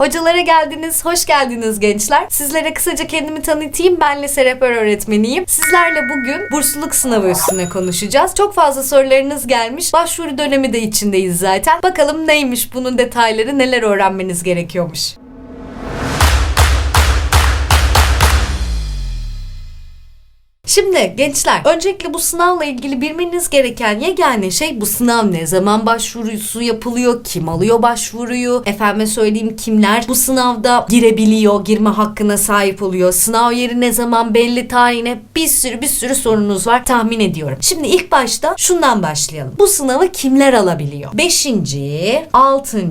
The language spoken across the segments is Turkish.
Hocalara geldiniz, hoş geldiniz gençler. Sizlere kısaca kendimi tanıtayım. Ben lise rehber öğretmeniyim. Sizlerle bugün bursluluk sınavı üstüne konuşacağız. Çok fazla sorularınız gelmiş. Başvuru dönemi de içindeyiz zaten. Bakalım neymiş bunun detayları, neler öğrenmeniz gerekiyormuş. Şimdi gençler öncelikle bu sınavla ilgili bilmeniz gereken yegane şey bu sınav ne zaman başvurusu yapılıyor, kim alıyor başvuruyu, efendime söyleyeyim kimler bu sınavda girebiliyor, girme hakkına sahip oluyor, sınav yeri ne zaman belli tarihine bir sürü bir sürü sorunuz var tahmin ediyorum. Şimdi ilk başta şundan başlayalım. Bu sınavı kimler alabiliyor? 5. 6.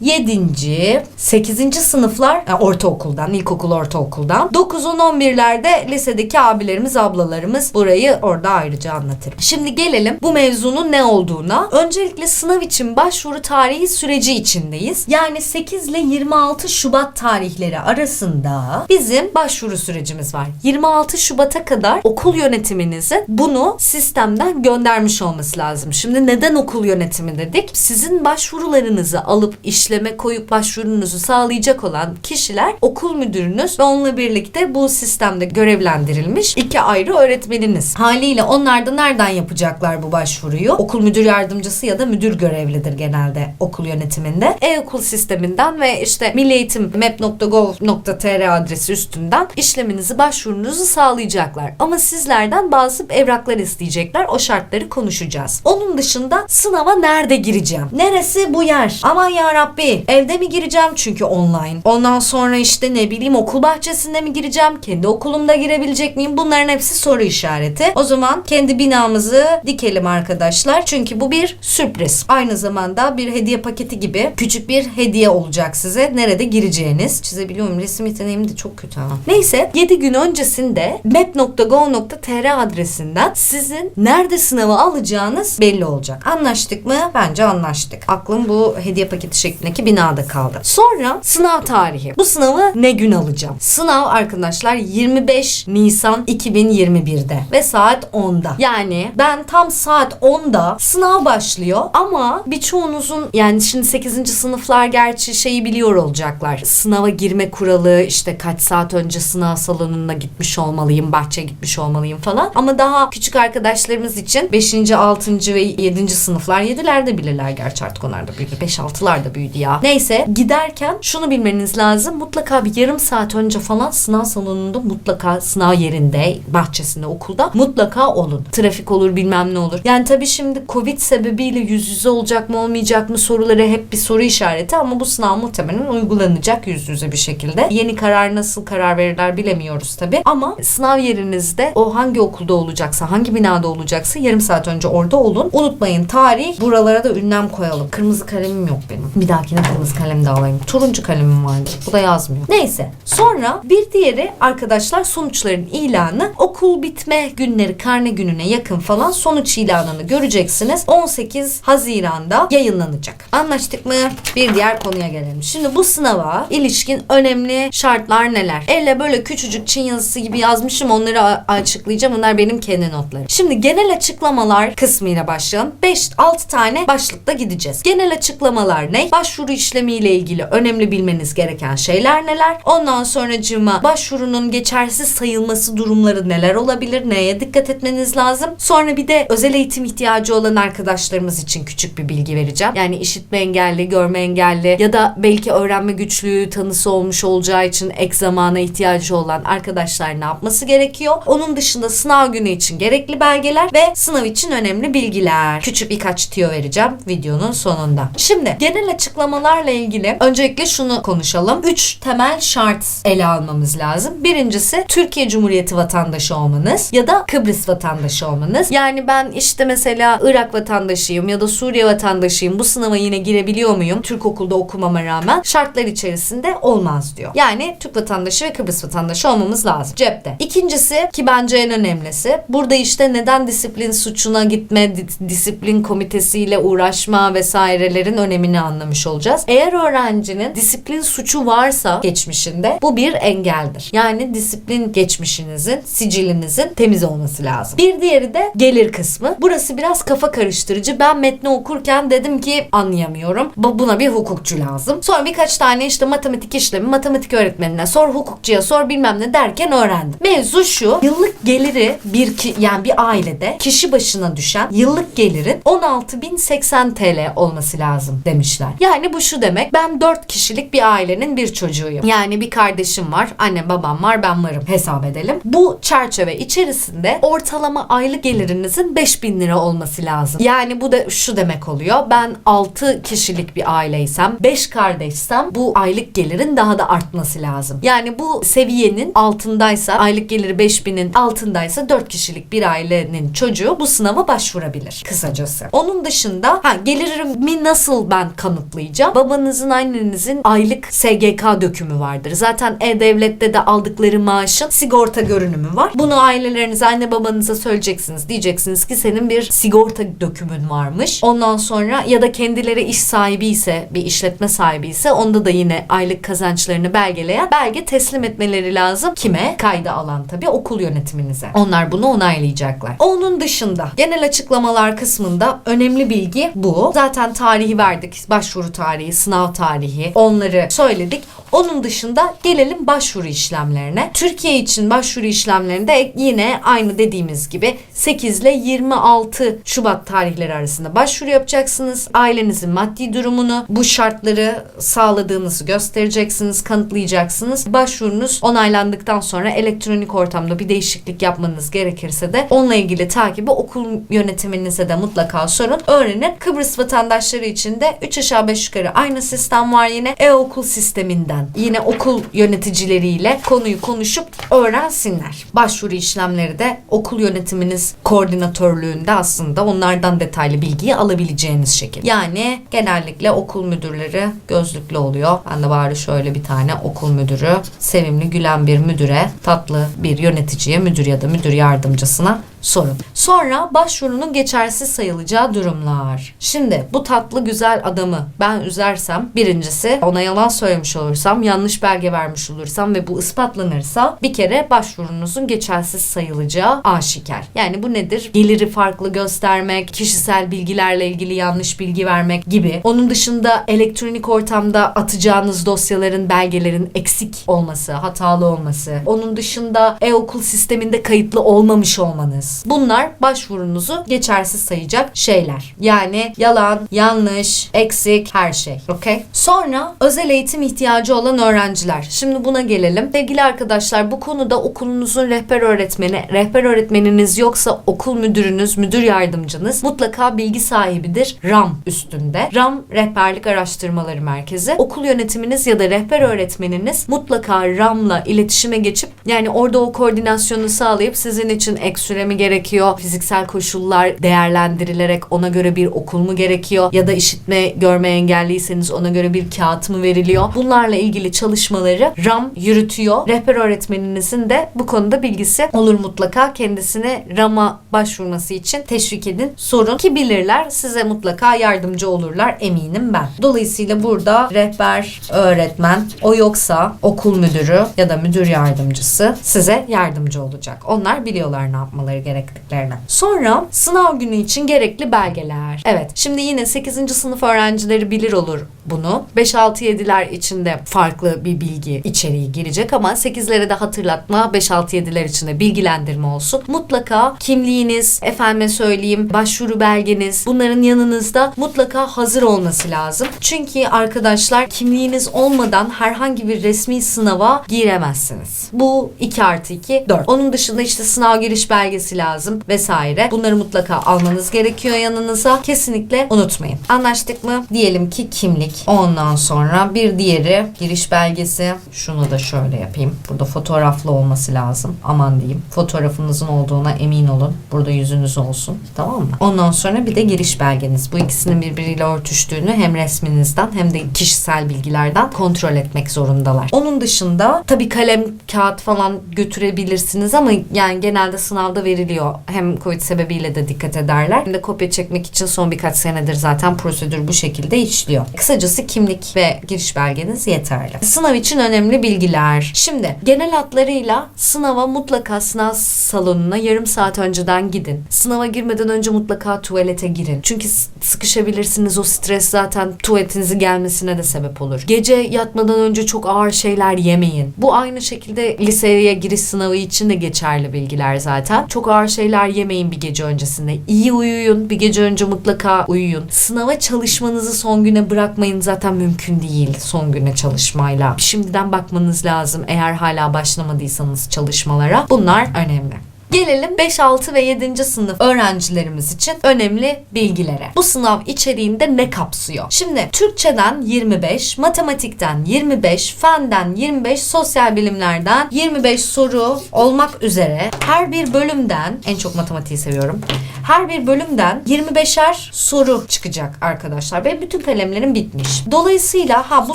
7. 8. sınıflar yani ortaokuldan, ilkokul ortaokuldan 9 10 11'lerde lisedeki abilerimiz, ablalarımız burayı orada ayrıca anlatırım. Şimdi gelelim bu mevzunun ne olduğuna. Öncelikle sınav için başvuru tarihi süreci içindeyiz. Yani 8 ile 26 Şubat tarihleri arasında bizim başvuru sürecimiz var. 26 Şubat'a kadar okul yönetiminizin bunu sistemden göndermiş olması lazım. Şimdi neden okul yönetimi dedik? Sizin başvurularınızı alıp işleme koyup başvurunuzu sağlayacak olan kişiler okul müdürünüz ve onunla birlikte bu sistemde görevlendirilmiş iki ayrı öğretmeniniz. Haliyle onlar da nereden yapacaklar bu başvuruyu? Okul müdür yardımcısı ya da müdür görevlidir genelde okul yönetiminde. E-okul sisteminden ve işte Milli Eğitim map.gov.tr adresi üstünden işleminizi, başvurunuzu sağlayacaklar. Ama sizlerden bazı evraklar isteyecekler. O şartları konuşacağız. Onun dışında sınava nerede gireceğim? Neresi bu yer? Aman ya Rabbi evde mi gireceğim çünkü online. Ondan sonra işte ne bileyim okul bahçesinde mi gireceğim? Kendi okulumda girebilecek miyim? Bunların hepsi soru işareti. O zaman kendi binamızı dikelim arkadaşlar. Çünkü bu bir sürpriz. Aynı zamanda bir hediye paketi gibi küçük bir hediye olacak size. Nerede gireceğiniz. Çizebiliyorum. Resim yeteneğim de çok kötü ama. Neyse 7 gün öncesinde map.go.tr adresinden sizin nerede sınavı alacağınız belli olacak. Anlaştık mı? Bence anlaştık. Aklım bu hediye paketi şeklindeki binada kaldı. Sonra sınav tarihi. Bu sınavı ne gün alacağım? Sınav arkadaşlar 25 Nisan 2021'de ve saat 10'da. Yani ben tam saat 10'da sınav başlıyor ama birçoğunuzun yani şimdi 8. sınıflar gerçi şeyi biliyor olacaklar. Sınava girme kuralı işte kaç saat önce sınav salonuna gitmiş olmalıyım, bahçeye gitmiş olmalıyım falan. Ama daha küçük arkadaşlarımız için 5. 6. ve 7. sınıflar 7'ler de bilirler gerçi artık onlar da büyüdü. 5-6'lar da büyüdü ya. Neyse giderken şunu bilmeniz lazım. Mutlaka bir yarım saat önce falan sınav salonunda mutlaka sınav yerinde, bahçesinde, okulda mutlaka olun. Trafik olur bilmem ne olur. Yani tabii şimdi Covid sebebiyle yüz yüze olacak mı olmayacak mı soruları hep bir soru işareti ama bu sınav muhtemelen uygulanacak yüz yüze bir şekilde. Yeni karar nasıl karar verirler bilemiyoruz tabii. Ama sınav yerinizde o hangi okulda olacaksa, hangi binada olacaksa yarım saat önce orada olun. Unutmayın tarih. Buralara da ünlem koyalım. Kırmızı kalemim yok benim. Bir dahakine kırmızı kalem de alayım. Turuncu kalemim vardı. Bu da yazmıyor. Neyse. Sonra bir diğeri arkadaşlar sonuçların ilanı okul bitme günleri karne gününe yakın falan sonuç ilanını göreceksiniz. 18 Haziran'da yayınlanacak. Anlaştık mı? Bir diğer konuya gelelim. Şimdi bu sınava ilişkin önemli şartlar neler? Elle böyle küçücük Çin yazısı gibi yazmışım onları açıklayacağım. Bunlar benim kendi notlarım. Şimdi genel açıklamalar kısmıyla başlayalım. 5-6 tane başlıkta gideceğiz. Genel açıklamalar ne? Başvuru işlemiyle ilgili önemli bilmeniz gereken şeyler neler? Ondan sonracığıma başvurunun geçersiz sayılması durumları neler olabilir? Neye dikkat etmeniz lazım? Sonra bir de özel eğitim ihtiyacı olan arkadaşlarımız için küçük bir bilgi vereceğim. Yani işitme engelli, görme engelli ya da belki öğrenme güçlüğü tanısı olmuş olacağı için ek zamana ihtiyacı olan arkadaşlar ne yapması gerekiyor? Onun dışında sınav günü için gerekli belgeler ve sınav için önemli bilgiler. Küçük birkaç tüyo vereceğim videonun sonunda. Şimdi genel açıklamalarla ilgili öncelikle şunu konuşalım. 3 temel şart ele almamız lazım. Birincisi Türkiye Cumhuriyeti vatandaşı olmanız ya da Kıbrıs vatandaşı olmanız. Yani ben işte mesela Irak vatandaşıyım ya da Suriye vatandaşıyım. Bu sınava yine girebiliyor muyum? Türk okulda okumama rağmen şartlar içerisinde olmaz diyor. Yani Türk vatandaşı ve Kıbrıs vatandaşı olmamız lazım. Cepte. İkincisi ki bence en önemlisi. Burada işte neden disiplin suçuna gitme, di- disiplin komitesiyle uğraşma vesairelerin önemini anlamış olacağız. Eğer öğrencinin disiplin suçu varsa geçmişinde bu bir engeldir. Yani disiplin geçmişinizin sicilinizin temiz olması lazım. Bir diğeri de gelir kısmı. Burası biraz kafa karıştırıcı. Ben metni okurken dedim ki anlayamıyorum. Bu- Buna bir hukukçu lazım. Sonra birkaç tane işte matematik işlemi matematik öğretmenine sor, hukukçuya sor bilmem ne derken öğrendim. Mevzu şu. Yıllık geliri bir ki, yani bir ailede kişi başına düşen yıllık gelirin 16.080 TL olması lazım demişler. Yani bu şu demek. Ben 4 kişilik bir ailenin bir çocuğuyum. Yani bir kardeşim var, annem babam var, ben varım hesap edelim. Bu çerçeve içerisinde ortalama aylık gelirinizin 5000 lira olması lazım. Yani bu da şu demek oluyor. Ben 6 kişilik bir aileysem, 5 kardeşsem bu aylık gelirin daha da artması lazım. Yani bu seviyenin altındaysa, aylık geliri 5000'in altındaysa 4 kişilik bir ailenin çocuğu bu sınava başvurabilir kısacası. Onun dışında ha gelirimi nasıl ben kanıtlayacağım? Babanızın, annenizin aylık SGK dökümü vardır. Zaten E-Devlet'te de aldıkları maaşın sigorta görünümü var. Bunu ailelerinize, anne babanıza söyleyeceksiniz. Diyeceksiniz ki senin bir sigorta dökümün varmış. Ondan sonra ya da kendileri iş sahibi ise, bir işletme sahibi ise onda da yine aylık kazançlarını belgeleyen belge teslim etmeleri lazım. Kime? Kayda alan tabii okul yönetiminize. Onlar bunu onaylayacaklar. Onun dışında genel açıklamalar kısmında önemli bilgi bu. Zaten tarihi verdik. Başvuru tarihi, sınav tarihi onları söyledik. Onun dışında gelelim başvuru işlemlerine. Türkiye için başvuru işlemlerinde yine aynı dediğimiz gibi 8 ile 26 Şubat tarihleri arasında başvuru yapacaksınız. Ailenizin maddi durumunu, bu şartları sağladığınızı göstereceksiniz, kanıtlayacaksınız. Başvurunuz onaylandıktan sonra elektronik ortamda bir değişiklik yapmanız gerekirse de onunla ilgili takibi okul yönetiminize de mutlaka sorun. Öğrenin. Kıbrıs vatandaşları için de 3 aşağı 5 yukarı aynı sistem var yine. E-okul sisteminden yine okul yöneticileriyle konuyu konuşup öğrensinler. Başvuru işlemleri de okul yönetiminiz koordinatörlüğünde aslında onlardan detaylı bilgiyi alabileceğiniz şekil. Yani genellikle okul müdürleri gözlüklü oluyor. Ben de bari şöyle bir tane okul müdürü, sevimli gülen bir müdüre, tatlı bir yöneticiye, müdür ya da müdür yardımcısına sorun. Sonra başvurunun geçersiz sayılacağı durumlar. Şimdi bu tatlı güzel adamı ben üzersem birincisi ona yalan söylemiş olursam, yanlış belge vermiş olursam ve bu ispatlanırsa bir kere başvurunuzun geçersiz sayılacağı aşikar. Yani bu nedir? Geliri farklı göstermek, kişisel bilgilerle ilgili yanlış bilgi vermek gibi. Onun dışında elektronik ortamda atacağınız dosyaların, belgelerin eksik olması, hatalı olması. Onun dışında e-okul sisteminde kayıtlı olmamış olmanız. Bunlar başvurunuzu geçersiz sayacak şeyler. Yani yalan, yanlış, eksik her şey. Okey? Sonra özel eğitim ihtiyacı olan öğrenciler. Şimdi buna gelelim. Sevgili arkadaşlar bu konuda okulunuzun rehber öğretmeni, rehber öğretmeniniz yoksa okul müdürünüz, müdür yardımcınız mutlaka bilgi sahibidir RAM üstünde. RAM Rehberlik Araştırmaları Merkezi. Okul yönetiminiz ya da rehber öğretmeniniz mutlaka RAM'la iletişime geçip yani orada o koordinasyonu sağlayıp sizin için ek süre mi gerekiyor? Fiziksel koşullar değerlendirilerek ona göre bir okul mu gerekiyor? Ya da işitme görme engelliyseniz ona göre bir kağıt mı veriliyor? Bunlarla ilgili çalışmaları RAM yürütüyor. Rehber öğretmeninizin de bu konuda bilgisi olur mutlaka. Kendisine RAM'a başvurması için teşvik edin. Sorun ki bilirler. Size mutlaka yardımcı olurlar eminim ben. Dolayısıyla burada rehber öğretmen o yoksa okul müdürü ya da müdür yardımcısı size yardımcı olacak. Onlar biliyorlar ne yapmaları gerektiklerini. Sonra sınav günü için gerekli belgeler. Evet şimdi yine 8. sınıf öğrencileri bilir olur bunu. 5-6-7'ler içinde farklı bir bilgi içeriği girecek ama 8'lere de hatırlatma 5-6-7'ler içinde bilgilendirme olsun. Mutlaka kimliğiniz, efendime söyleyeyim başvuru belgeniz bunların yanınızda mutlaka hazır olması lazım. Çünkü arkadaşlar kimliğiniz olmadan herhangi bir resmi sınava giremezsiniz. Bu 2 artı 2 4. Onun dışında işte sınav giriş belgesi lazım vesaire. Bunları mutlaka almanız gerekiyor yanınıza. Kesinlikle unutmayın. Anlaştık mı? Diyelim ki kimlik. Ondan sonra bir diğeri giriş belgesi. Şunu da şöyle yapayım. Burada fotoğraflı olması lazım. Aman diyeyim. Fotoğrafınızın olduğuna emin olun. Burada yüzünüz olsun. Tamam mı? Ondan sonra bir de giriş belgeniz. Bu ikisinin birbiriyle örtüştüğünü hem resminizden hem de kişisel bilgilerden kontrol etmek zorundalar. Onun dışında tabii kalem, kağıt falan götürebilirsiniz ama yani genelde sınavda veriliyor. Hem Covid sebebiyle de dikkat ederler. Hem de kopya çekmek için son birkaç senedir zaten prosedür bu şekilde işliyor. Kısacası Kısacası kimlik ve giriş belgeniz yeterli. Sınav için önemli bilgiler. Şimdi genel hatlarıyla sınava mutlaka sınav salonuna yarım saat önceden gidin. Sınava girmeden önce mutlaka tuvalete girin. Çünkü sıkışabilirsiniz. O stres zaten tuvaletinizin gelmesine de sebep olur. Gece yatmadan önce çok ağır şeyler yemeyin. Bu aynı şekilde liseye giriş sınavı için de geçerli bilgiler zaten. Çok ağır şeyler yemeyin bir gece öncesinde. İyi uyuyun. Bir gece önce mutlaka uyuyun. Sınava çalışmanızı son güne bırakmayın. Zaten mümkün değil son güne çalışmayla. Şimdiden bakmanız lazım eğer hala başlamadıysanız çalışmalara. Bunlar önemli. Gelelim 5, 6 ve 7. sınıf öğrencilerimiz için önemli bilgilere. Bu sınav içeriğinde ne kapsıyor? Şimdi Türkçeden 25, matematikten 25, fenden 25, sosyal bilimlerden 25 soru olmak üzere her bir bölümden en çok matematiği seviyorum. Her bir bölümden 25'er soru çıkacak arkadaşlar ve bütün kalemlerim bitmiş. Dolayısıyla ha bu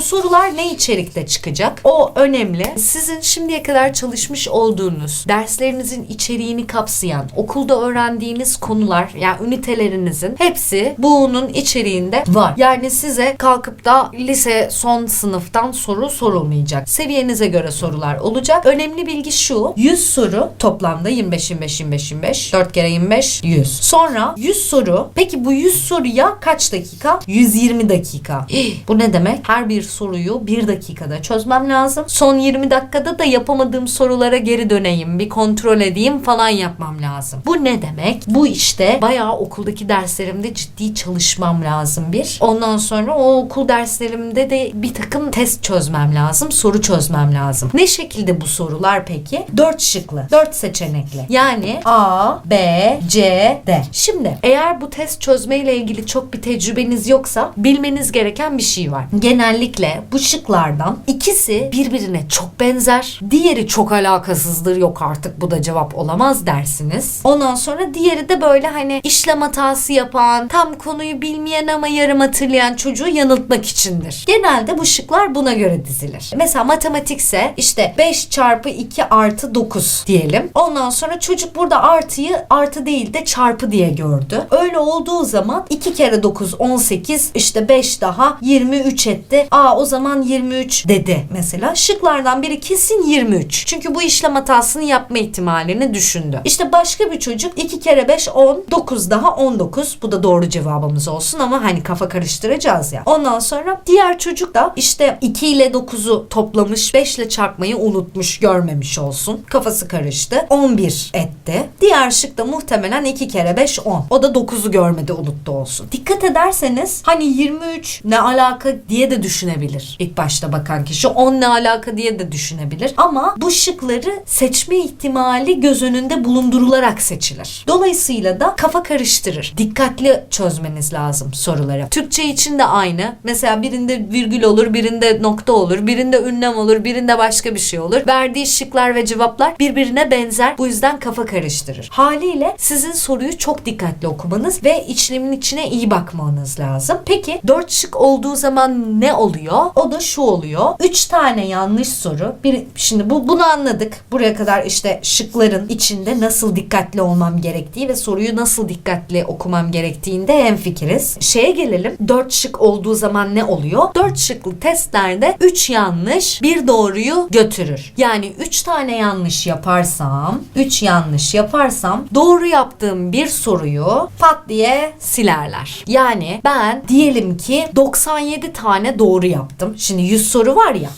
sorular ne içerikte çıkacak? O önemli. Sizin şimdiye kadar çalışmış olduğunuz derslerinizin içeriğini kapsayan, okulda öğrendiğiniz konular yani ünitelerinizin hepsi bunun içeriğinde var. Yani size kalkıp da lise son sınıftan soru sorulmayacak. Seviyenize göre sorular olacak. Önemli bilgi şu. 100 soru toplamda 25 25 25 25 4 kere 25 100. Sonra 100 soru. Peki bu 100 soruya kaç dakika? 120 dakika. Hih, bu ne demek? Her bir soruyu 1 dakikada çözmem lazım. Son 20 dakikada da yapamadığım sorulara geri döneyim. Bir kontrol edeyim falan yapmam lazım. Bu ne demek? Bu işte bayağı okuldaki derslerimde ciddi çalışmam lazım bir. Ondan sonra o okul derslerimde de bir takım test çözmem lazım. Soru çözmem lazım. Ne şekilde bu sorular peki? 4 şıklı. 4 seçenekli. Yani A, B, C, D. Şimdi eğer bu test çözmeyle ilgili çok bir tecrübeniz yoksa bilmeniz gereken bir şey var. Genellikle bu şıklardan ikisi birbirine çok benzer. Diğeri çok alakasızdır. Yok artık bu da cevap olamaz dersiniz. Ondan sonra diğeri de böyle hani işlem hatası yapan, tam konuyu bilmeyen ama yarım hatırlayan çocuğu yanıltmak içindir. Genelde bu şıklar buna göre dizilir. Mesela matematikse işte 5 çarpı 2 artı 9 diyelim. Ondan sonra çocuk burada artıyı artı değil de çarpı diye gördü. Öyle olduğu zaman 2 kere 9 18 işte 5 daha 23 etti. Aa o zaman 23 dedi mesela. Şıklardan biri kesin 23. Çünkü bu işlem hatasını yapma ihtimalini düşündü. İşte başka bir çocuk 2 kere 5 10 9 daha 19. Bu da doğru cevabımız olsun ama hani kafa karıştıracağız ya. Ondan sonra diğer çocuk da işte 2 ile 9'u toplamış 5 ile çarpmayı unutmuş görmemiş olsun. Kafası karıştı. 11 etti. Diğer şık da muhtemelen 2 kere 5 10. O da 9'u görmedi unuttu olsun. Dikkat ederseniz hani 23 ne alaka diye de düşünebilir. İlk başta bakan kişi 10 ne alaka diye de düşünebilir. Ama bu şıkları seçme ihtimali göz önünde bulundurularak seçilir. Dolayısıyla da kafa karıştırır. Dikkatli çözmeniz lazım soruları. Türkçe için de aynı. Mesela birinde virgül olur, birinde nokta olur, birinde ünlem olur, birinde başka bir şey olur. Verdiği şıklar ve cevaplar birbirine benzer. Bu yüzden kafa karıştırır. Haliyle sizin soruyu çok dikkatli okumanız ve işlemin içine iyi bakmanız lazım. Peki 4 şık olduğu zaman ne oluyor? O da şu oluyor. 3 tane yanlış soru. Bir, şimdi bu bunu anladık. Buraya kadar işte şıkların içinde nasıl dikkatli olmam gerektiği ve soruyu nasıl dikkatli okumam gerektiğinde hemfikiriz. Şeye gelelim. 4 şık olduğu zaman ne oluyor? 4 şıklı testlerde 3 yanlış bir doğruyu götürür. Yani 3 tane yanlış yaparsam, 3 yanlış yaparsam doğru yaptığım bir soruyu pat diye silerler. Yani ben diyelim ki 97 tane doğru yaptım. Şimdi 100 soru var ya.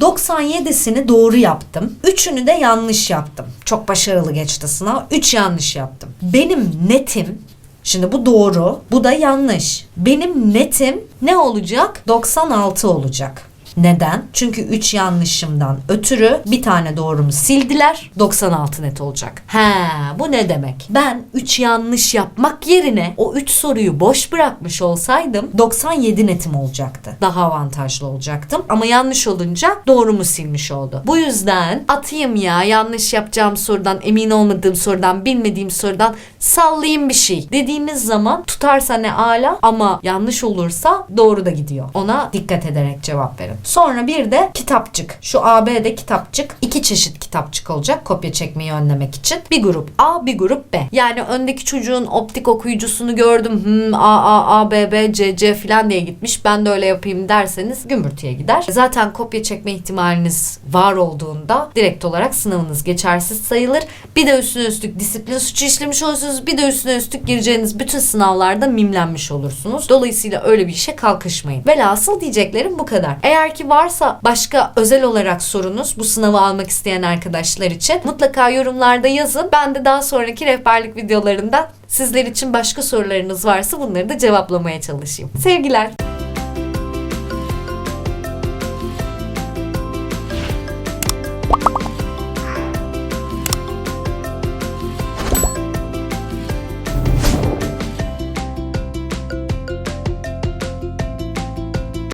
97'sini doğru yaptım. 3'ünü de yanlış yaptım. Çok başarılı geçti sınav. 3 yanlış yaptım. Benim netim Şimdi bu doğru, bu da yanlış. Benim netim ne olacak? 96 olacak. Neden? Çünkü 3 yanlışımdan ötürü bir tane doğrumu sildiler. 96 net olacak. He, bu ne demek? Ben 3 yanlış yapmak yerine o 3 soruyu boş bırakmış olsaydım 97 netim olacaktı. Daha avantajlı olacaktım. Ama yanlış olunca doğrumu silmiş oldu. Bu yüzden atayım ya yanlış yapacağım sorudan, emin olmadığım sorudan, bilmediğim sorudan sallayayım bir şey dediğimiz zaman tutarsa ne ala ama yanlış olursa doğru da gidiyor. Ona dikkat ederek cevap verin. Sonra bir de kitapçık. Şu AB'de kitapçık. iki çeşit kitapçık olacak kopya çekmeyi önlemek için. Bir grup A, bir grup B. Yani öndeki çocuğun optik okuyucusunu gördüm. Hmm, A, A, A, B, B, C, C falan diye gitmiş. Ben de öyle yapayım derseniz gümbürtüye gider. Zaten kopya çekme ihtimaliniz var olduğunda direkt olarak sınavınız geçersiz sayılır. Bir de üstüne üstlük disiplin suçu işlemiş olursunuz. Bir de üstüne üstlük gireceğiniz bütün sınavlarda mimlenmiş olursunuz. Dolayısıyla öyle bir işe kalkışmayın. Velhasıl diyeceklerim bu kadar. Eğer ki varsa başka özel olarak sorunuz bu sınavı almak isteyen arkadaşlar için mutlaka yorumlarda yazın. Ben de daha sonraki rehberlik videolarında sizler için başka sorularınız varsa bunları da cevaplamaya çalışayım. Sevgiler.